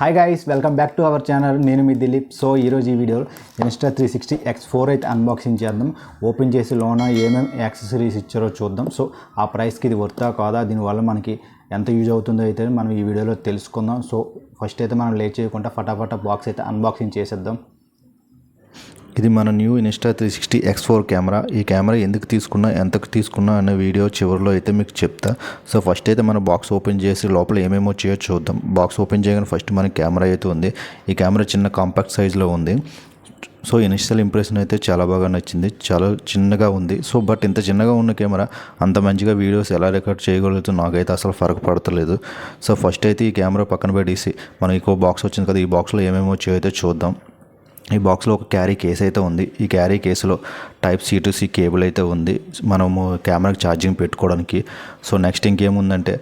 Hi guys welcome back to our channel నేను మీ Dilip. So ఈరోజు ఈ వీడియోలో Insta three sixty X four అయితే అన్బాక్సింగ్ చేద్దాం. ఓపెన్ చేసి లోన ఏమేమి యాక్సెసరీస్ ఇచ్చారో చూద్దాం. సో ఆ ప్రైస్కి ఇది వర్తా కాదా? దీనివల్ల మనకి ఎంత యూజ్ అవుతుందో అయితే మనం ఈ వీడియోలో తెలుసుకుందాం. సో ఫస్ట్ అయితే మనం లేట్ చేయకుండా ఫటాఫటా బాక్స్ అయితే అన్బాక్సింగ్ చేసేద్దాం. ఇది మన new Insta three sixty X four camera. ఈ కెమెరా ఎందుకు తీసుకున్నా ఎంతకు తీసుకున్నా అనే వీడియో చివరిలో అయితే మీకు చెప్తా. సో ఫస్ట్ అయితే మన బాక్స్ ఓపెన్ చేసి లోపల ఏమేమో చేయో చూద్దాం. బాక్స్ ఓపెన్ చేయగానే ఫస్ట్ మన కెమెరా అయితే ఉంది. ఈ కెమెరా చిన్న కాంపాక్ట్ సైజ్లో ఉంది. సో ఇనిషియల్ ఇంప్రెషన్ అయితే చాలా బాగా నచ్చింది. చాలా చిన్నగా ఉంది. సో బట్ ఇంత చిన్నగా ఉన్న కెమెరా అంత మంచిగా వీడియోస్ ఎలా రికార్డ్ చేయగలుగుతుందో నాకైతే అసలు ఫరక పడతలేదు. సో ఫస్ట్ అయితే ఈ కెమెరా పక్కన పెట్టేసి మనకి ఇంకో బాక్స్ వచ్చింది కదా ఈ బాక్స్లో ఏమేమో వచ్చాయో అయితే చూద్దాం. ఈ బాక్స్లో ఒక క్యారీ కేస్ అయితే ఉంది. ఈ క్యారీ కేసులో type C to C cable అయితే ఉంది. మనము కెమెరాకి ఛార్జింగ్ పెట్టుకోవడానికి. సో నెక్స్ట్ ఇంకేముందంటే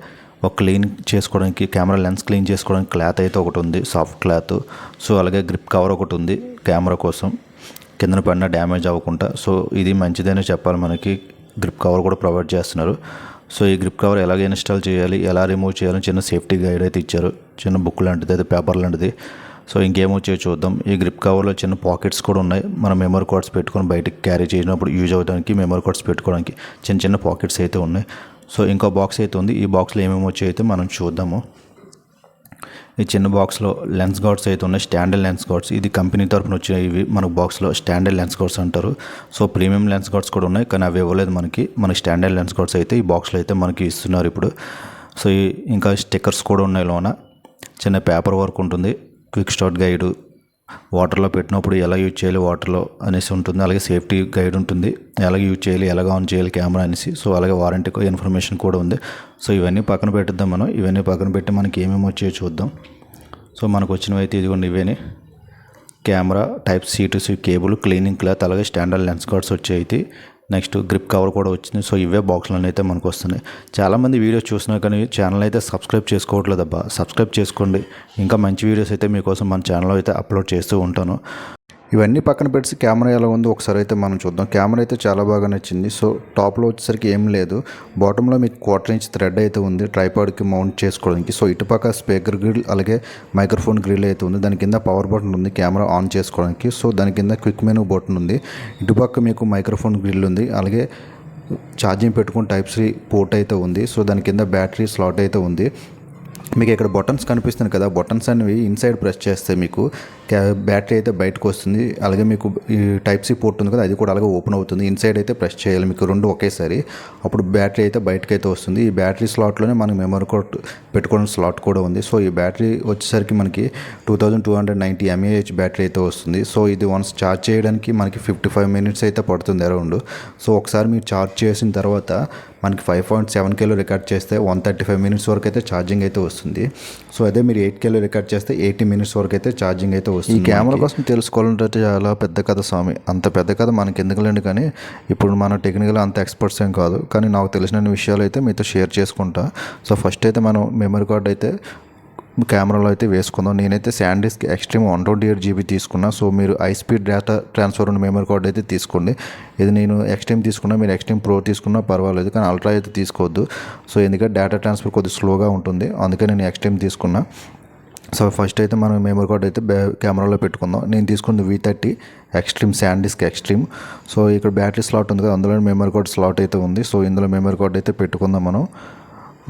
ఒక క్లీన్ చేసుకోవడానికి కెమెరా లెన్స్ క్లీన్ చేసుకోవడానికి క్లాత్ అయితే ఒకటి ఉంది. Soft cloth. సో అలాగే గ్రిప్ కవర్ ఒకటి ఉంది కెమెరా కోసం. కిందన పడిన డ్యామేజ్ అవ్వకుండా. సో ఇది మంచిదనే చెప్పాలి మనకి. గ్రిప్ కవర్ కూడా ప్రొవైడ్ చేస్తున్నారు. సో ఈ గ్రిప్ కవర్ ఎలాగ ఇన్స్టాల్ చేయాలి? ఎలా రిమూవ్ చేయాలని చిన్న సేఫ్టీ గైడ్ అయితే ఇచ్చారు. చిన్న బుక్ లాంటిది అయితే పేపర్ లాంటిది. సో ఇంకేమొచ్చాయో చూద్దాం. ఈ గ్రిప్ కవర్లో చిన్న పాకెట్స్ కూడా ఉన్నాయి. మన మెమరీ కార్డ్స్ పెట్టుకొని బయటకి క్యారీ చేసినప్పుడు యూజ్ అవడానికి మెమరీ కార్డ్స్ పెట్టుకోవడానికి చిన్న చిన్న పాకెట్స్ అయితే ఉన్నాయి. సో ఇంకో బాక్స్ అయితే ఉంది. ఈ బాక్స్లో ఏమేమి వచ్చాయో అయితే మనం చూద్దాము. ఈ చిన్న బాక్స్లో లెన్స్ గార్డ్స్ అయితే ఉన్నాయి. స్టాండర్డ్ లెన్స్ గార్డ్స్ ఇది కంపెనీ తరపున వచ్చే ఇవి. మనకు బాక్స్లో స్టాండర్డ్ లెన్స్ గార్డ్స్ అంటారు. సో ప్రీమియం లెన్స్ గార్డ్స్ కూడా ఉన్నాయి. కానీ అవి ఇవ్వలేదు మనకి. మనకి స్టాండర్డ్ లెన్స్ గార్డ్స్ అయితే ఈ బాక్స్లో అయితే మనకి ఇస్తున్నారు ఇప్పుడు. సో ఈ ఇంకా స్టిక్కర్స్ కూడా ఉన్నాయి లోన. చిన్న పేపర్ వర్క్ ఉంటుంది. క్విక్ స్టార్ట్ గైడ్ వాటర్లో పెట్టినప్పుడు ఎలా యూజ్ చేయాలి వాటర్లో అనేసి ఉంటుంది. అలాగే సేఫ్టీ గైడ్ ఉంటుంది. ఎలా యూజ్ చేయాలి ఎలాగ ఆన్ చేయాలి కెమెరా అనేసి. సో అలాగే వారంటీ ఇన్ఫర్మేషన్ కూడా ఉంది. సో ఇవన్నీ పక్కన పెట్టిద్దాం మనం. ఇవన్నీ పక్కన పెట్టి మనకి ఏమేమి వచ్చాయో చూద్దాం. సో మనకు వచ్చినవి అయితే ఇదిగోండి ఇవేని camera type C to C cable cleaning cloth అలాగే స్టాండర్డ్ లెన్స్ కార్డ్స్ వచ్చాయి అయితే. నెక్స్ట్ గ్రిప్ కవర్ కూడా వచ్చింది. సో ఇవే బాక్స్లో అయితే మనకు వస్తున్నాయి. చాలామంది వీడియోస్ చూసినా కానీ ఛానల్ అయితే సబ్స్క్రైబ్ చేసుకోవట్లేదు అబ్బా. సబ్స్క్రైబ్ చేసుకోండి. ఇంకా మంచి వీడియోస్ అయితే మీకోసం మన ఛానల్లో అయితే అప్లోడ్ చేస్తూ ఉంటాను. ఇవన్నీ పక్కన పెట్టి కెమెరా ఎలా ఉందో ఒకసారి అయితే మనం చూద్దాం. కెమెరా అయితే చాలా బాగా నచ్చింది. సో టాప్లో వచ్చేసరికి ఏం లేదు. బాటంలో మీకు క్వార్టర్ ఇంచ్ థ్రెడ్ అయితే ఉంది. ట్రైపాడ్కి మౌంట్ చేసుకోవడానికి. సో ఇటుపక్క స్పీకర్ గ్రిల్ అలాగే మైక్రోఫోన్ గ్రిల్ అయితే ఉంది. దాని కింద పవర్ బటన్ ఉంది. కెమెరా ఆన్ చేసుకోవడానికి. సో దాని కింద క్విక్ మెనూ బటన్ ఉంది. ఇటుపక్క మీకు మైక్రోఫోన్ గ్రిల్ ఉంది. అలాగే ఛార్జింగ్ పెట్టుకుని టైప్ సి పోర్ట్ అయితే ఉంది. సో దాని కింద బ్యాటరీ స్లాట్ అయితే ఉంది. మీకు ఇక్కడ బటన్స్ కనిపిస్తుంది కదా బటన్స్ అనేవి ఇన్సైడ్ ప్రెస్ చేస్తే మీకు. బ్యాటరీ అయితే బయటకు వస్తుంది. అలాగే మీకు ఈ టైప్ సి పోర్ట్ ఉంది కదా అది కూడా అలాగే ఓపెన్ అవుతుంది. ఇన్సైడ్ అయితే ప్రెస్ చేయాలి మీకు రెండు ఒకేసారి. అప్పుడు బ్యాటరీ అయితే బయటకు అయితే వస్తుంది. ఈ బ్యాటరీ స్లాట్లోనే మనకి మెమరీ కార్డ్ పెట్టుకోవడం స్లాట్ కూడా ఉంది. సో ఈ బ్యాటరీ వచ్చేసరికి మనకి two thousand two hundred ninety mAh battery అయితే వస్తుంది. సో ఇది వన్స్ ఛార్జ్ చేయడానికి మనకి ఫిఫ్టీ ఫైవ్ మినిట్స్ అయితే పడుతుంది అరౌండ్. సో ఒకసారి మీరు ఛార్జ్ చేసిన తర్వాత మనకి ఫైవ్ పాయింట్ సెవెన్ కేలో రికార్డ్ చేస్తే వన్ థర్టీ ఫైవ్ మినిట్స్ వరకు అయితే ఛార్జింగ్ అయితే వస్తుంది. సో అదే మీరు ఎయిట్ కేలో రికార్డ్ చేస్తే ఎయిటీ మినిట్స్ వరకు అయితే ఛార్జింగ్ అయితే వస్తుంది ఈ కెమెరా కోసం తెలుసుకోవాలంటే చాలా పెద్ద కథ స్వామి. అంత పెద్ద కథ మనకి ఎందుకులేండి కానీ ఇప్పుడు మన టెక్నికల్ అంత ఎక్స్పర్ట్స్ ఏం కాదు. కానీ నాకు తెలిసిన విషయాలు అయితే మీతో షేర్ చేసుకుంటా. సో ఫస్ట్ అయితే మనం మెమరీ కార్డ్ అయితే కెమెరాలో అయితే వేసుకుందాం. నేనైతే SanDisk extreme one twenty eight GB తీసుకున్నా. సో మీరు హై స్పీడ్ డేటా ట్రాన్స్ఫర్ ఉన్న మెమరీ కార్డ్ అయితే తీసుకోండి. ఇది నేను ఎక్స్ట్రీమ్ తీసుకున్నా మీరు ఎక్స్ట్రీమ్ ప్రో తీసుకున్నా పర్వాలేదు కానీ అల్ట్రా అయితే తీసుకోవద్దు. సో ఎందుకంటే డేటా ట్రాన్స్ఫర్ కొద్దిగా స్లోగా ఉంటుంది. అందుకే నేను ఎక్స్ట్రీమ్ తీసుకున్నా. సో ఫస్ట్ అయితే మనం మెమరీ కార్డ్ అయితే బ్యా కెమెరాలో పెట్టుకుందాం. నేను తీసుకుంది V thirty extreme SanDisk extreme so ఇక్కడ బ్యాటరీ స్లాట్ ఉంది కదా అందులో మెమరీ కార్డ్ స్లాట్ అయితే ఉంది. సో ఇందులో మెమరీ కార్డ్ అయితే పెట్టుకుందాం మనం.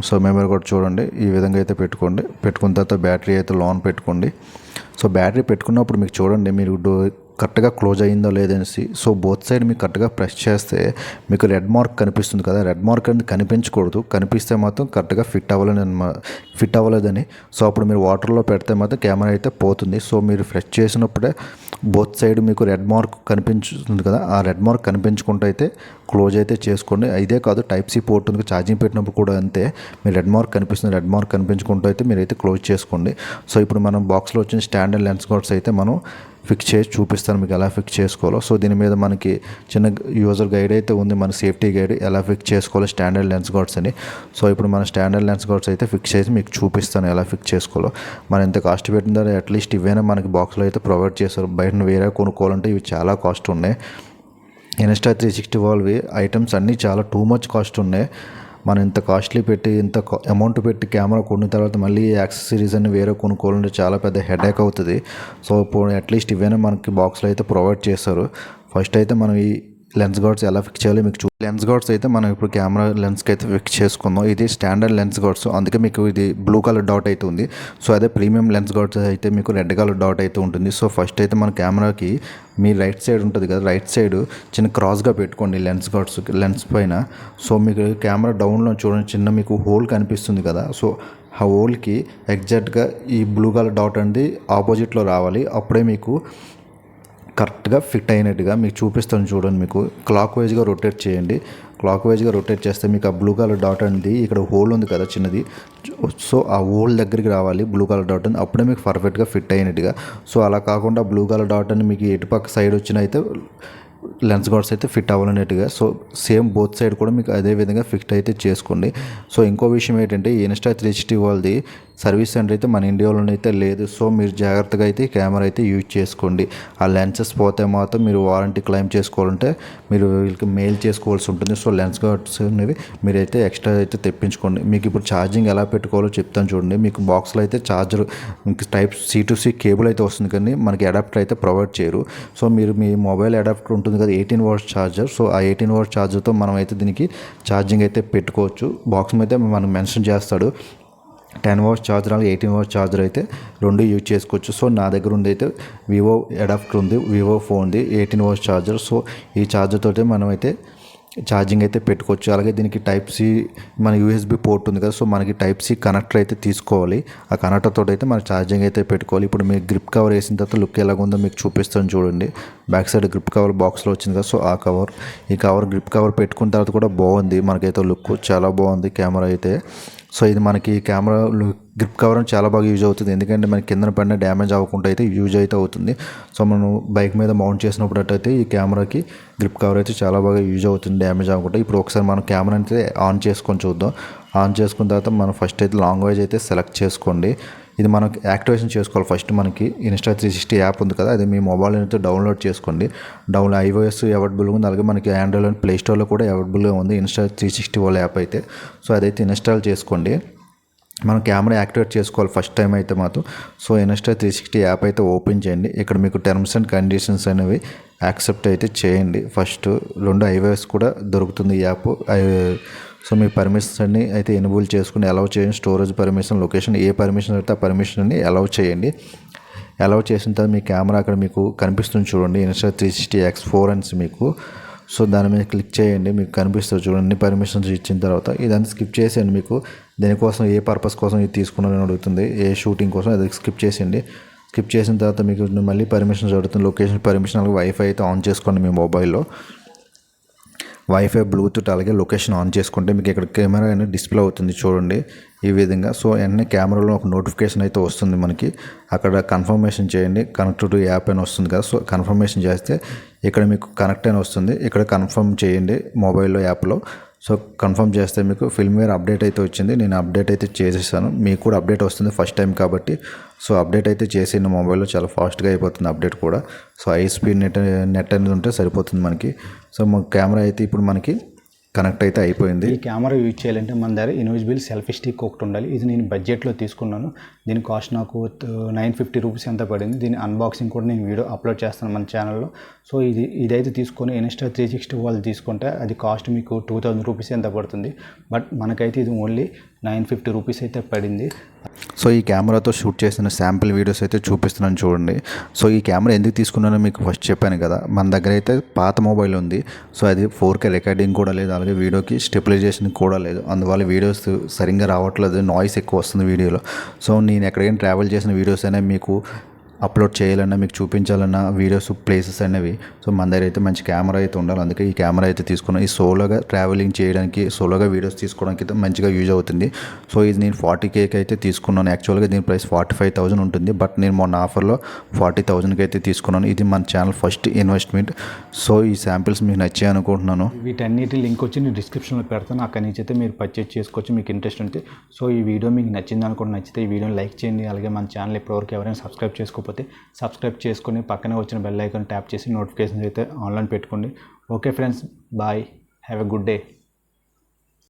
సో మెమరీ కూడా చూడండి ఈ విధంగా అయితే పెట్టుకోండి. పెట్టుకున్న తర్వాత బ్యాటరీ అయితే లోన్ పెట్టుకోండి. సో బ్యాటరీ పెట్టుకున్నప్పుడు మీకు చూడండి మీరు కరెక్ట్గా క్లోజ్ అయిందో లేదనేసి సో బోత్ సైడ్ మీకు కరెక్ట్గా ప్రెస్ చేస్తే మీకు రెడ్ మార్క్ కనిపిస్తుంది కదా. రెడ్ మార్క్ అనేది కనిపించకూడదు. కనిపిస్తే మాత్రం కరెక్ట్గా ఫిట్ అవ్వలేని ఫిట్ అవ్వలేదని. సో అప్పుడు మీరు వాటర్లో పెడితే మాత్రం కెమెరా అయితే పోతుంది. సో మీరు ఫ్రెష్ చేసినప్పుడే బోత్ సైడ్ మీకు రెడ్ మార్క్ కనిపించుతుంది కదా. ఆ రెడ్ మార్క్ కనిపించుకుంటూ అయితే క్లోజ్ అయితే చేసుకోండి. ఇదే కాదు టైప్ సి పోర్ట్ ఉంది. ఛార్జింగ్ పెట్టినప్పుడు కూడా అంతే. మీరు రెడ్ మార్క్ కనిపిస్తుంది. రెడ్ మార్క్ కనిపించుకుంటూ అయితే మీరు అయితే క్లోజ్ చేసుకోండి. సో ఇప్పుడు మనం బాక్స్లో వచ్చిన స్టాండర్డ్ లెన్స్ కార్డ్స్ అయితే మనం ఫిక్స్ చేసి చూపిస్తాను మీకు ఎలా ఫిక్స్ చేసుకోవాలో. సో దీని మీద మనకి చిన్న యూజర్ గైడ్ అయితే ఉంది. మన సేఫ్టీ గైడ్ ఎలా ఫిక్స్ చేసుకోవాలో స్టాండర్డ్ లెన్స్ గార్డ్స్ అని. సో ఇప్పుడు మన స్టాండర్డ్ లెన్స్ గార్డ్స్ అయితే ఫిక్స్ చేసి మీకు చూపిస్తాను ఎలా ఫిక్స్ చేసుకోవాలో. మనం ఎంత కాస్ట్ పెట్టిందో అట్లీస్ట్ ఇవైనా మనకి బాక్స్లో అయితే ప్రొవైడ్ చేస్తారు బయట వేరే కొనుక్కోవాలంటే ఇవి చాలా కాస్ట్ ఉన్నాయి. ఇన్స్టా త్రీ సిక్స్టీ వాల్వి ఐటమ్స్ అన్నీ చాలా టూ మచ్ కాస్ట్ ఉన్నాయి. మనం ఇంత కాస్ట్లీ పెట్టి ఇంత అమౌంట్ పెట్టి కెమెరా కొన్న తర్వాత మళ్ళీ యాక్సెసరీస్ అన్ని వేరే కొనుక్కోవాలంటే చాలా పెద్ద హెడేక్ అవుతుంది. సో ఇప్పుడు అట్లీస్ట్ ఇవైనా మనకి బాక్స్లో అయితే ప్రొవైడ్ చేస్తారు. ఫస్ట్ అయితే మనం ఈ లెన్స్ గార్డ్స్ ఎలా ఫిక్స్ చేయాలో మీకు చూ లెన్స్ గార్డ్స్ అయితే మనం ఇప్పుడు కెమెరా లెన్స్కి అయితే ఫిక్స్ చేసుకుందాం ఇది స్టాండర్డ్ లెన్స్ గార్డ్స్. అందుకే మీకు ఇది బ్లూ కలర్ డాట్ అయితే ఉంది. సో అదే ప్రీమియం లెన్స్ గార్డ్స్ అయితే మీకు రెడ్ కలర్ డాట్ అయితే ఉంటుంది. సో ఫస్ట్ అయితే మన కెమెరాకి మీ రైట్ సైడ్ ఉంటుంది కదా రైట్ సైడ్ చిన్న క్రాస్గా పెట్టుకోండి లెన్స్ గార్డ్స్ లెన్స్ పైన. సో మీకు కెమెరా డౌన్లో చూడండి చిన్న మీకు హోల్ కనిపిస్తుంది కదా. సో ఆ హోల్కి ఎగ్జాక్ట్గా ఈ బ్లూ కలర్ డాట్ అనేది ఆపోజిట్లో రావాలి. అప్పుడే మీకు కరెక్ట్గా ఫిట్ అయినట్టుగా మీకు చూపిస్తాను చూడండి మీకు. క్లాక్ వైజ్గా రొటేట్ చేయండి. క్లాక్ వైజ్గా రొటేట్ చేస్తే మీకు ఆ బ్లూ కలర్ డాట్ అనేది ఇక్కడ హోల్ ఉంది కదా చిన్నది. సో ఆ హోల్ దగ్గరికి రావాలి బ్లూ కలర్ డాట్ అని. అప్పుడే మీకు పర్ఫెక్ట్గా ఫిట్ అయినట్టుగా. సో అలా కాకుండా బ్లూ కలర్ డాట్ అని మీకు ఎటుపక్క సైడ్ వచ్చిన అయితే లెన్స్ గార్డ్స్ అయితే ఫిట్ అవ్వాలనేట్టుగా. సో సేమ్ బోత్ సైడ్ కూడా మీకు అదే విధంగా ఫిట్ అయితే చేసుకోండి. సో ఇంకో విషయం ఏంటంటే ఇన్స్టా త్రీ సిక్స్టీ వాళ్ళది సర్వీస్ సెంటర్ అయితే మన ఇండియాలో అయితే లేదు. సో మీరు జాగ్రత్తగా అయితే కెమెరా అయితే యూజ్ చేసుకోండి. ఆ లెన్సెస్ పోతే మాత్రం మీరు వారంటీ క్లెయిమ్ చేసుకోవాలంటే మీరు వీళ్ళకి మెయిల్ చేసుకోవాల్సి ఉంటుంది. సో లెన్స్ గార్డ్స్ అనేవి మీరైతే ఎక్స్ట్రా అయితే తెప్పించుకోండి. మీకు ఇప్పుడు ఛార్జింగ్ ఎలా పెట్టుకోవాలో చెప్తాను చూడండి. మీకు బాక్స్లో అయితే charger type C to C cable అయితే వస్తుంది కానీ మనకి అడాప్టర్ అయితే ప్రొవైడ్ చేయరు. సో మీరు మీ మొబైల్ అడాప్టర్ ఉంటుంది కదా ఎయిటీన్ వాట్స్ ఛార్జర్. సో ఆ ఎయిటీన్ వాట్స్ ఛార్జర్తో మనం అయితే దీనికి ఛార్జింగ్ అయితే పెట్టుకోవచ్చు. బాక్స్ అయితే మనం మెన్షన్ చేస్తాడు. టెన్ వాట్స్ ఛార్జర్ అలాగే ఎయిటీన్ వాట్స్ ఛార్జర్ అయితే రెండు యూజ్ చేసుకోవచ్చు. సో నా దగ్గర ఉంది అయితే వివో అడాప్టర్ ఉంది వివో ఫోన్ది ఎయిటీన్ వాట్స్ ఛార్జర్. సో ఈ ఛార్జర్ తోటి మనం అయితే ఛార్జింగ్ అయితే పెట్టుకోవచ్చు. అలాగే దీనికి టైప్ సి మన యూఎస్బి పోర్ట్ ఉంది కదా సో మనకి టైప్ సి కనెక్టర్ అయితే తీసుకోవాలి. ఆ కనెక్టర్ తోటి అయితే మన ఛార్జింగ్ అయితే పెట్టుకోవాలి. ఇప్పుడు మీకు గ్రిప్ కవర్ వేసిన తర్వాత లుక్ ఎలాగుందో మీకు చూపిస్తాను చూడండి. బ్యాక్ సైడ్ గ్రిప్ కవర్ బాక్స్లో వచ్చింది కదా సో ఆ కవర్. ఈ కవర్ గ్రిప్ కవర్ పెట్టుకున్న తర్వాత కూడా బాగుంది. మనకైతే లుక్ చాలా బాగుంది కెమెరా అయితే. సో ఇది మనకి కెమెరా గ్రిప్ కవర్ చాలా బాగా యూజ్ అవుతుంది. ఎందుకంటే మనకి కింద పడిన డ్యామేజ్ అవ్వకుండా అయితే యూజ్ అయితే అవుతుంది. సో మనం బైక్ మీద మౌంట్ చేసినప్పుడు అయితే ఈ కెమెరాకి గ్రిప్ కవర్ అయితే చాలా బాగా యూజ్ అవుతుంది డ్యామేజ్ అవ్వకుండా. ఇప్పుడు ఒకసారి మనం కెమెరా అయితే ఆన్ చేసుకొని చూద్దాం. ఆన్ చేసుకున్న తర్వాత మనం ఫస్ట్ అయితే లాంగ్వేజ్ అయితే సెలెక్ట్ చేసుకోండి. ఇది మనం యాక్టివేషన్ చేసుకోవాలి ఫస్ట్ మనకి. ఇన్స్టా త్రీ సిక్స్టీ యాప్ ఉంది కదా అది మీ మొబైల్ అయితే డౌన్లోడ్ చేసుకోండి. డౌన్ ఐఓఎస్ అవైలబుల్గా ఉంది అలాగే మనకి ఆండ్రాయిడ్ అండ్ ప్లే స్టోర్లో కూడా అవైలబుల్గా ఉంది ఇన్స్టా త్రీ సిక్స్టీ వాళ్ళ యాప్ అయితే. సో అదైతే ఇన్స్టాల్ చేసుకోండి. మనం కెమెరా యాక్టివేట్ చేసుకోవాలి ఫస్ట్ టైం అయితే మాత్రం. So Insta three sixty app అయితే ఓపెన్ చేయండి. ఇక్కడ మీకు టర్మ్స్ అండ్ కండిషన్స్ అనేవి యాక్సెప్ట్ అయితే చేయండి. ఫస్ట్ రెండు ఐఓఎస్ కూడా దొరుకుతుంది ఈ యాప్ సో మీ పర్మిషన్స్ అన్ని అయితే ఎనబుల్ చేసుకుని అలౌ చేయండి. స్టోరేజ్ పర్మిషన్ లొకేషన్ ఏ పర్మిషన్ అయితే ఆ పర్మిషన్ అన్ని అలౌ చేయండి. అలౌ చేసిన తర్వాత మీ కెమెరా అక్కడ మీకు కనిపిస్తుంది చూడండి. Insta three sixty X four అన్స్ మీకు. సో దాని మీద క్లిక్ చేయండి. మీకు కనిపిస్తుంది చూడండి. పర్మిషన్స్ ఇచ్చిన తర్వాత ఇదంతా స్కిప్ చేసేయండి మీకు. దేనికోసం ఏ పర్పస్ కోసం ఇది తీసుకున్నారని అడుగుతుంది. ఏ షూటింగ్ కోసం అది స్కిప్ చేసేయండి. స్కిప్ చేసిన తర్వాత మీకు మళ్ళీ పర్మిషన్స్ అడుగుతుంది. లొకేషన్ పర్మిషన్ అలాగే వైఫై అయితే ఆన్ చేసుకోండి మీ మొబైల్లో వైఫై బ్లూటూత్ అలాగే లొకేషన్ ఆన్ చేసుకుంటే మీకు ఇక్కడ కెమెరా అనేది డిస్ప్లే అవుతుంది చూడండి ఈ విధంగా. సో వెంటనే కెమెరాలో ఒక నోటిఫికేషన్ అయితే వస్తుంది మనకి. అక్కడ కన్ఫర్మేషన్ చేయండి. కనెక్ట్ టు యాప్ అని వస్తుంది కదా. సో కన్ఫర్మేషన్ చేస్తే ఇక్కడ మీకు కనెక్ట్ అని వస్తుంది. ఇక్కడ కన్ఫర్మ్ చేయండి మొబైల్లో యాప్లో సో కన్ఫర్మ్ చేస్తే మీకు ఫిల్మ్వేర్ అప్డేట్ అయితే వచ్చింది. నేను అప్డేట్ అయితే చేసేసాను. మీకు కూడా అప్డేట్ వస్తుంది ఫస్ట్ టైం కాబట్టి. సో అప్డేట్ అయితే చేసిన మొబైల్లో చాలా ఫాస్ట్గా అయిపోతుంది అప్డేట్ కూడా. So high speed net net అనేది ఉంటే సరిపోతుంది మనకి. సో మా కెమెరా అయితే ఇప్పుడు మనకి కనెక్ట్ అయితే అయిపోయింది. ఈ కెమెరా యూజ్ చేయాలంటే మన దగ్గర ఇన్విజిబుల్ సెల్ఫీ స్టిక్ ఒకటి ఉండాలి. ఇది నేను బడ్జెట్లో తీసుకున్నాను. దీని కాస్ట్ నాకు నైన్ ఫిఫ్టీ రూపీస్ ఎంత పడింది? దీని అన్బాక్సింగ్ కూడా నేను వీడియో అప్లోడ్ చేస్తాను మన ఛానల్లో. సో ఇది ఇదైతే తీసుకొని ఇన్స్టా త్రీ సిక్స్టీ వాళ్ళు తీసుకుంటే అది కాస్ట్ మీకు టూ థౌజండ్ రూపీస్ ఎంత పడుతుంది? బట్ మనకైతే ఇది ఓన్లీ నైన్ ఫిఫ్టీ రూపీస్ అయితే పడింది. సో ఈ కెమెరాతో షూట్ చేసిన శాంపిల్ వీడియోస్ అయితే చూపిస్తున్నాను చూడండి. సో ఈ కెమెరా ఎందుకు తీసుకున్నానో మీకు ఫస్ట్ చెప్పాను కదా. మన దగ్గర అయితే పాత మొబైల్ ఉంది. సో అది ఫోర్ కే రికార్డింగ్ కూడా లేదు. అలాగే వీడియోకి స్టెబిలైజేషన్ కూడా లేదు. అందువల్ల వీడియోస్ సరిగ్గా రావట్లేదు. నాయిస్ ఎక్కువ వస్తుంది వీడియోలో. సో నేను ఎక్కడికైనా ట్రావెల్ చేసిన వీడియోస్ అనేవి మీకు అప్లోడ్ చేయాలన్నా మీకు చూపించాలన్నా వీడియోస్ ప్లేసెస్ అనేవి. సో మన దగ్గర అయితే మంచి కెమెరా అయితే ఉండాలి. అందుకే ఈ కెమెరా అయితే తీసుకున్నాను ఈ సోలోగా ట్రావెలింగ్ చేయడానికి సోలోగా వీడియోస్ తీసుకోవడానికి అయితే మంచిగా యూజ్ అవుతుంది. సో ఇది నేను ఫార్టీ కేక్ అయితే తీసుకున్నాను. యాక్చువల్గా దీని ప్రైస్ ఫార్టీ ఫైవ్ థౌసండ్ ఉంటుంది. బట్ నేను మొన్న ఆఫర్లో ఫార్టీ థౌసండ్కి అయితే తీసుకున్నాను. ఇది మన ఛానల్ ఫస్ట్ ఇన్వెస్ట్మెంట్ సో ఈ శాంపిల్స్ మీకు నచ్చాయి అనుకుంటున్నాను. వీటన్నిటి లింక్ వచ్చి నేను డిస్క్రిప్షన్లో పెడతాను. అక్కడి నుంచి అయితే మీరు పర్చేజ్ చేసుకోవచ్చు. మీకు ఇంట్రెస్ట్ ఉంటే. సో ఈ వీడియో మీకు నచ్చింది అనుకుంటే నచ్చితే ఈ వీడియోని లైక్ చేయండి. అలాగే మన ఛానల్ ఇప్పటివరకు ఎవరైనా సబ్స్క్రైబ్ చేసుకోకపోతే సబ్స్క్రైబ్ చేసుకొని పక్కనే వచ్చిన బెల్ ఐకాన్ ట్యాప్ చేసి నోటిఫికేషన్స్ అయితే ఆన్లైన్ పెట్టుకోండి. Okay friends bye have a good day